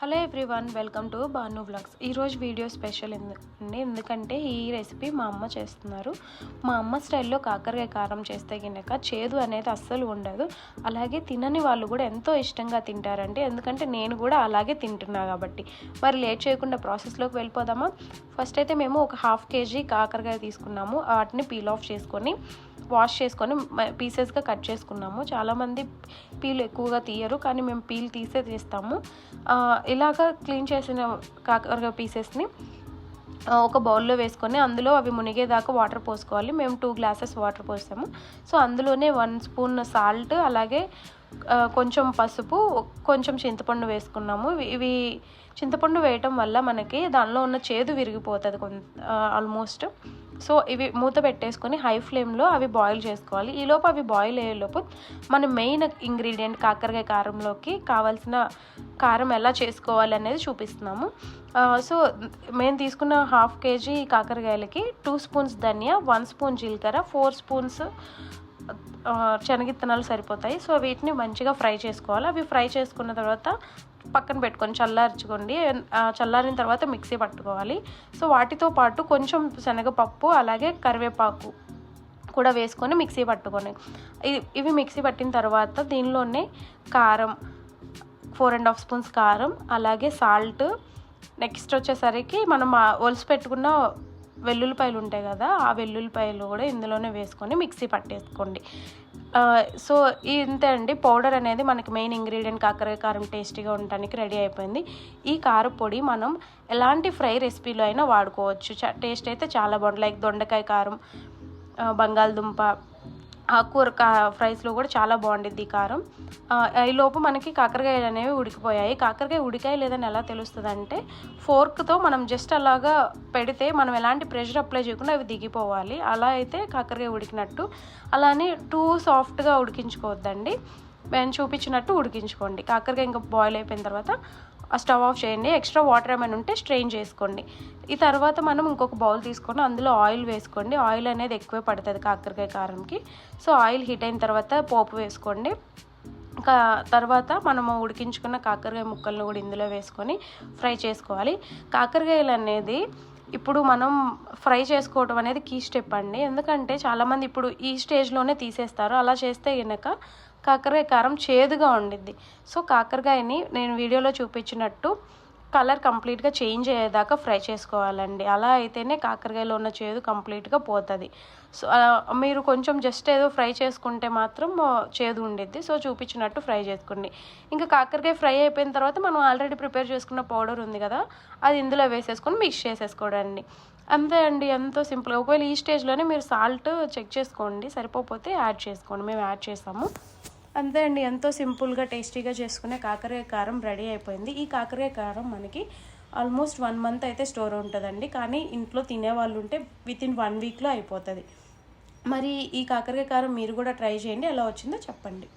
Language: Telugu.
Hello everyone welcome to Banu blogs. ఈరోజు వీడియో స్పెషల్ ఎందుకండి ఎందుకంటే ఈ రెసిపీ మా అమ్మ చేస్తున్నారు. మా అమ్మ స్టైల్లో కాకరకాయ కారం చేస్తే గినక చేదు అనేది అస్సలు ఉండదు. అలాగే తినని వాళ్ళు కూడా ఎంతో ఇష్టంగా తింటారండి. ఎందుకంటే నేను కూడా అలాగే తింటున్నా కాబట్టి. మరి లేట్ చేయకుండా ప్రాసెస్లోకి వెళ్ళిపోదామా? ఫస్ట్ అయితే మేము ఒక హాఫ్ కేజీ కాకరకాయ తీసుకున్నాము. వాటిని పీల్ ఆఫ్ చేసుకొని వాష్ చేసుకొని పీసెస్గా కట్ చేసుకున్నాము. చాలామంది పీల్ ఎక్కువగా తీయరు కానీ మేము పీల్ తీసే తీస్తాము. ఇలాగ క్లీన్ చేసిన కాకరకాయ పీసెస్ని ఒక బౌల్లో వేసుకొని అందులో అవి మునిగేదాకా వాటర్ పోసుకోవాలి. మేము టూ గ్లాసెస్ వాటర్ పోసాము. సో అందులోనే వన్ స్పూన్ సాల్ట్ అలాగే కొంచెం పసుపు కొంచెం చింతపండు వేసుకున్నాము. ఇవి- ఇవి చింతపండు వేయటం వల్ల మనకి దానిలో ఉన్న చేదు విరిగిపోతుంది కొంత ఆల్మోస్ట్. సో ఇవి మూత పెట్టేసుకొని హై ఫ్లేమ్లో అవి బాయిల్ చేసుకోవాలి. ఈలోపు అవి బాయిల్ అయ్యేలోపు మన మెయిన్ ఇంగ్రీడియంట్ కాకరకాయ కారంలోకి కావాల్సిన కారం ఎలా చేసుకోవాలి అనేది చూపిస్తున్నాము. సో మేము తీసుకున్న హాఫ్ కేజీ కాకరకాయలకి టూ స్పూన్స్ ధనియా వన్ స్పూన్ జీలకర్ర ఫోర్ స్పూన్స్ శనగిత్తనాలు సరిపోతాయి. సో వీటిని మంచిగా ఫ్రై చేసుకోవాలి. అవి ఫ్రై చేసుకున్న తర్వాత పక్కన పెట్టుకొని చల్లార్చుకోండి. చల్లారిన తర్వాత మిక్సీ పట్టుకోవాలి. సో వాటితో పాటు కొంచెం శనగపప్పు అలాగే కరివేపాకు కూడా వేసుకొని మిక్సీ పట్టుకొని ఇవి మిక్సీ పట్టిన తర్వాత దీనిలోనే కారం ఫోర్ అండ్ హాఫ్ స్పూన్స్ కారం అలాగే సాల్ట్. నెక్స్ట్ వచ్చేసరికి మనం ఆ ఒలిసి పెట్టుకున్న వెల్లుల్లిపాయలు ఉంటాయి కదా ఆ వెల్లుల్లిపాయలు కూడా ఇందులోనే వేసుకొని మిక్సీ పట్టేసుకోండి. సో ఇంతే అండి పౌడర్ అనేది మనకి మెయిన్ ఇంగ్రీడియంట్ కాకరకాయ కారం టేస్టీగా ఉండడానికి రెడీ అయిపోయింది. ఈ కారపొడి మనం ఎలాంటి ఫ్రై రెసిపీలో అయినా వాడుకోవచ్చు. చ- టేస్ట్ అయితే చాలా బాగుంటుంది. లైక్ దొండకాయ కారం బంగాళదుంప ఆకుకూర కా ఫ్రైస్లో కూడా చాలా బాగుండిద్ది ఈ కారం. ఈలోపు మనకి కాకరకాయలు అనేవి ఉడికిపోయాయి. కాకరకాయ ఉడికాయ లేదని ఎలా తెలుస్తుంది అంటే ఫోర్క్తో మనం జస్ట్ అలాగా పెడితే మనం ఎలాంటి ప్రెషర్ అప్లై చేయకుండా అవి దిగిపోవాలి. అలా అయితే కాకరకాయ ఉడికినట్టు. అలానే టూ సాఫ్ట్గా ఉడికించుకోవద్దండి. మేము చూపించినట్టు ఉడికించుకోండి. కాకరకాయ ఇంకా బాయిల్ అయిపోయిన తర్వాత ఆ స్టవ్ ఆఫ్ చేయండి. ఎక్స్ట్రా వాటర్ ఏమైనా ఉంటే స్ట్రెయిన్ చేసుకోండి. ఈ తర్వాత మనం ఇంకొక బౌల్ తీసుకొని అందులో ఆయిల్ వేసుకోండి. ఆయిల్ అనేది ఎక్కువే పడుతుంది కాకరకాయ కారంకి. సో ఆయిల్ హీట్ అయిన తర్వాత పోపు వేసుకోండి. ఇంకా తర్వాత మనము ఉడికించుకున్న కాకరకాయ ముక్కలను కూడా ఇందులో వేసుకొని ఫ్రై చేసుకోవాలి. కాకరకాయలు అనేది ఇప్పుడు మనం ఫ్రై చేసుకోవటం అనేది కీ స్టెప్ అండి. ఎందుకంటే చాలామంది ఇప్పుడు ఈ స్టేజ్లోనే తీసేస్తారు. అలా చేస్తే కనుక కాకరకాయ కారం చేదుగా ఉండిద్ది. సో కాకరకాయని నేను వీడియోలో చూపించినట్టు కలర్ కంప్లీట్గా చేంజ్ అయ్యేదాకా ఫ్రై చేసుకోవాలండి. అలా అయితేనే కాకరకాయలో ఉన్న చేదు కంప్లీట్గా పోతుంది. సో మీరు కొంచెం జస్ట్ ఏదో ఫ్రై చేసుకుంటే మాత్రం చేదు ఉండిద్ది. సో చూపించినట్టు ఫ్రై చేసుకోండి. ఇంకా కాకరకాయ ఫ్రై అయిపోయిన తర్వాత మనం ఆల్రెడీ ప్రిపేర్ చేసుకున్న పౌడర్ ఉంది కదా అది ఇందులో వేసేసుకొని మిక్స్ చేసేసుకోవడండి. అంతే అండి ఎంతో సింపుల్గా. ఒకవేళ ఈ స్టేజ్లోనే మీరు సాల్ట్ చెక్ చేసుకోండి. సరిపోతే యాడ్ చేసుకోండి. మేము యాడ్ చేస్తాము. అంతే అండి ఎంతో సింపుల్గా టేస్టీగా చేసుకునే కాకరకాయ కారం రెడీ అయిపోయింది. ఈ కాకరకాయ కారం మనకి ఆల్మోస్ట్ వన్ మంత్ అయితే స్టోర్ ఉంటుందండి. కానీ ఇంట్లో తినే వాళ్ళు ఉంటే విత్ ఇన్ వన్ వీక్లో అయిపోతుంది. మరి ఈ కాకరకాయ కారం మీరు కూడా ట్రై చేయండి ఎలా వచ్చిందో చెప్పండి.